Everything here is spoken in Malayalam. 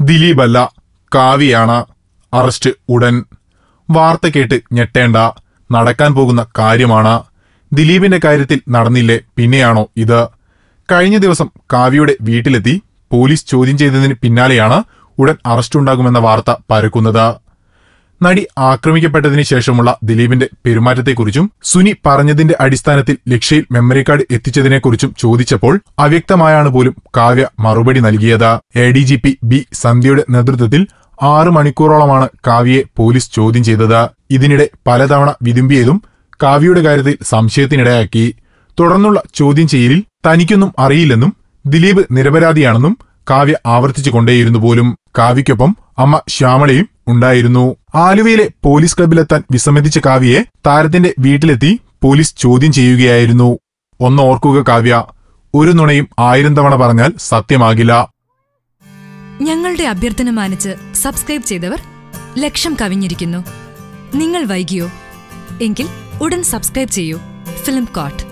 ദിലീപല്ല കാവ്യാണ് അറസ്റ്റ് ഉടൻ. വാർത്ത കേട്ട് ഞെട്ടേണ്ട നടക്കാൻ പോകുന്ന കാര്യമാണ്. ദിലീപിന്റെ കാര്യത്തിൽ നടന്നില്ലേ പിന്നെയാണോ ഇത്? കഴിഞ്ഞ ദിവസം കാവ്യയുടെ വീട്ടിലെത്തി പോലീസ് ചോദ്യം ചെയ്തതിന് പിന്നാലെയാണ് ഉടൻ അറസ്റ്റ് ഉണ്ടാകുമെന്ന വാർത്ത പരക്കുന്നത്. നടി ആക്രമിക്കപ്പെട്ടതിന് ശേഷമുള്ള ദിലീപിന്റെ പെരുമാറ്റത്തെക്കുറിച്ചും സുനി പറഞ്ഞതിന്റെ അടിസ്ഥാനത്തിൽ ലക്ഷ്യയിൽ മെമ്മറി കാർഡ് എത്തിച്ചതിനെക്കുറിച്ചും ചോദിച്ചപ്പോൾ അവ്യക്തമായാണ് പോലും കാവ്യ മറുപടി നൽകിയത്. A D G P B സന്ധ്യയുടെ നേതൃത്വത്തിൽ ആറു മണിക്കൂറോളമാണ് കാവ്യയെ പോലീസ് ചോദ്യം ചെയ്തത്. ഇതിനിടെ പലതവണ വിതുമ്പിയതും കാവ്യയുടെ കാര്യത്തിൽ സംശയത്തിനിടയാക്കി. തുടർന്നുള്ള ചോദ്യം ചെയ്യലിൽ തനിക്കൊന്നും അറിയില്ലെന്നും ദിലീപ് നിരപരാധിയാണെന്നും കാവ്യ ആവർത്തിച്ചു കൊണ്ടേയിരുന്നു പോലും. കാവ്യയ്ക്കൊപ്പം അമ്മ ശ്യാമളയും ഉണ്ടായിരുന്നു. ആലുവയിലെ പോലീസ് ക്ലബിലെത്താൻ വിസമ്മതിച്ച കാവ്യയെ താരത്തിന്റെ വീട്ടിലെത്തി പോലീസ് ചോദ്യം ചെയ്യുകയായിരുന്നു. ഒന്ന് ഓർക്കുക കാവ്യ ഒരു നുണയും ആയിരം തവണ പറഞ്ഞാൽ സത്യമാകില്ല. ഞങ്ങളുടെ അഭ്യർത്ഥന മാനിച്ച് സബ്സ്ക്രൈബ് ചെയ്തവർ ലക്ഷം കവിഞ്ഞിരിക്കുന്നു. നിങ്ങൾ വൈകിയോ? എങ്കിൽ ഉടൻ സബ്സ്ക്രൈബ് ചെയ്യൂ. Film coat